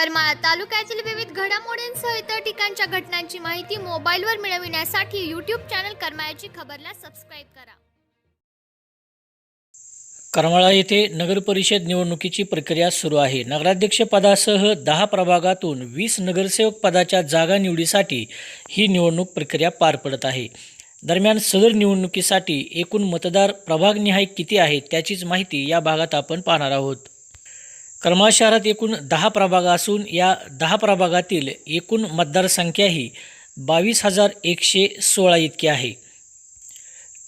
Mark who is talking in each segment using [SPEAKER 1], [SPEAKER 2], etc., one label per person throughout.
[SPEAKER 1] करमाळा तालुक्यातील विविध घडामोडींसह इतर ठिकाणच्या घटनांची माहिती मोबाईलवर मिळविण्यासाठी यूट्यूब चॅनल करमाळ्याची खबरला सबस्क्राईब करा.
[SPEAKER 2] करमाळा येथे नगरपरिषद निवडणुकीची प्रक्रिया सुरू आहे. नगराध्यक्षपदासह दहा प्रभागातून वीस नगरसेवक पदाच्या जागा निवडीसाठी ही निवडणूक प्रक्रिया पार पडत आहे. दरम्यान सदर निवडणुकीसाठी एकूण मतदार प्रभागनिहाय किती आहेत त्याचीच माहिती या भागात आपण पाहणार आहोत. करमाळ शहरात एकूण दहा प्रभाग असून या दहा प्रभागातील एकूण मतदारसंख्या ही बावीस हजार एकशे सोळा इतकी आहे.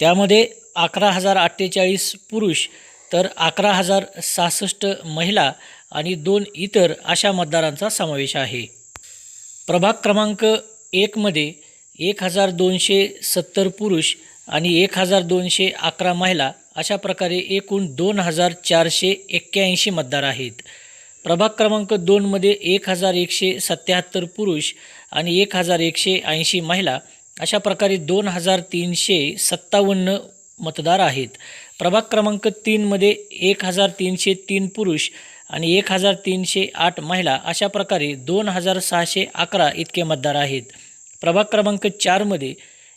[SPEAKER 2] त्यामध्ये अकरा हजार अठ्ठेचाळीस पुरुष तर अकरा हजार सहासष्ट महिला आणि दोन इतर अशा मतदारांचा समावेश आहे. प्रभाग क्रमांक एकमध्ये एक हजार दोनशे सत्तर पुरुष आणि एक हजार दोनशे अकरा महिला अशा प्रकारे एकूण दोन हजार चारशे एक्क्याऐंशी मतदार आहेत. प्रभाग क्रमांक दोनमध्ये एक हजार एकशे सत्याहत्तर पुरुष आणि एक हजार एकशे ऐंशी महिला अशा प्रकारे दोन हजार तीनशे सत्तावन्न मतदार आहेत. प्रभाग क्रमांक तीनमध्ये एक हजार तीनशे तीन पुरुष आणि एक हजार तीनशे आठ महिला अशा प्रकारे दोन हजार सहाशे अकरा इतके मतदार आहेत. प्रभाग क्रमांक चारमध्ये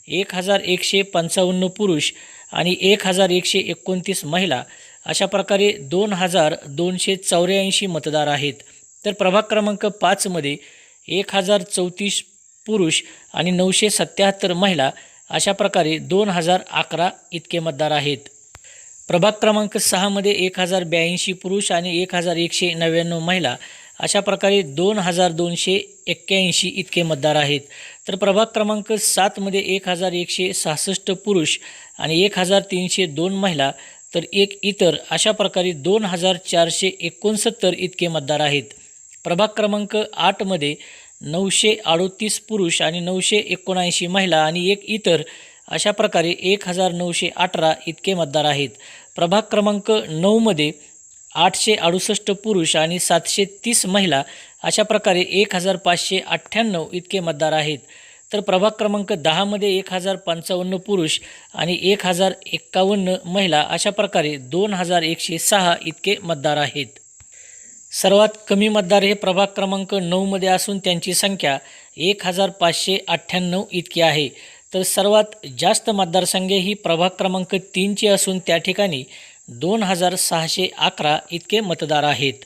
[SPEAKER 2] एक हजार एकशे पंचावन्न पुरुष आणि एक हजार एकशे एकोणतीस महिला अशा प्रकारे दोन हजार दोनशे चौऱ्याऐंशी मतदार आहेत. तर प्रभाग क्रमांक पाचमध्ये एक हजार चौतीस पुरुष आणि नऊशे सत्याहत्तर महिला अशा प्रकारे दोन हजार अकरा इतके मतदार आहेत. प्रभाग क्रमांक सहामध्ये एक हजार ब्याऐंशी पुरुष आणि एक हजार एकशे नव्याण्णव महिला अशा प्रकारे दोन हजार दोनशे एक्क्याऐंशी इतके मतदार आहेत. तर प्रभाग क्रमांक सातमध्ये एक हजार एकशे सहासष्ट पुरुष आणि एक हजार तीनशे दोन महिला तर एक इतर अशा प्रकारे दोन हजार चारशे एकोणसत्तर इतके मतदार आहेत. प्रभाग क्रमांक आठमध्ये नऊशे अडोतीस पुरुष आणि नऊशे एकोणऐंशी महिला आणि एक इतर अशा प्रकारे एक हजार नऊशे अठरा इतके मतदार आहेत. प्रभाग क्रमांक नऊमध्ये आठशे अडुसष्ट पुरुष आणि सातशे तीस महिला अशा प्रकारे एक हजार पाचशे अठ्ठ्याण्णव इतके मतदार आहेत. तर प्रभाग क्रमांक दहामध्ये एक हजार पंचावन्न पुरुष आणि एक हजार एक्कावन्न महिला अशा प्रकारे दोन हजार एकशे सहा इतके मतदार आहेत. सर्वात कमी मतदार हे प्रभाग क्रमांक नऊमध्ये असून त्यांची संख्या एक हजार पाचशे अठ्ठ्याण्णव इतकी आहे. तर सर्वात जास्त मतदारसंख्या ही प्रभाग क्रमांक तीनची असून त्या ठिकाणी दोन हजार सहाशे अकरा इतके मतदार आहेत.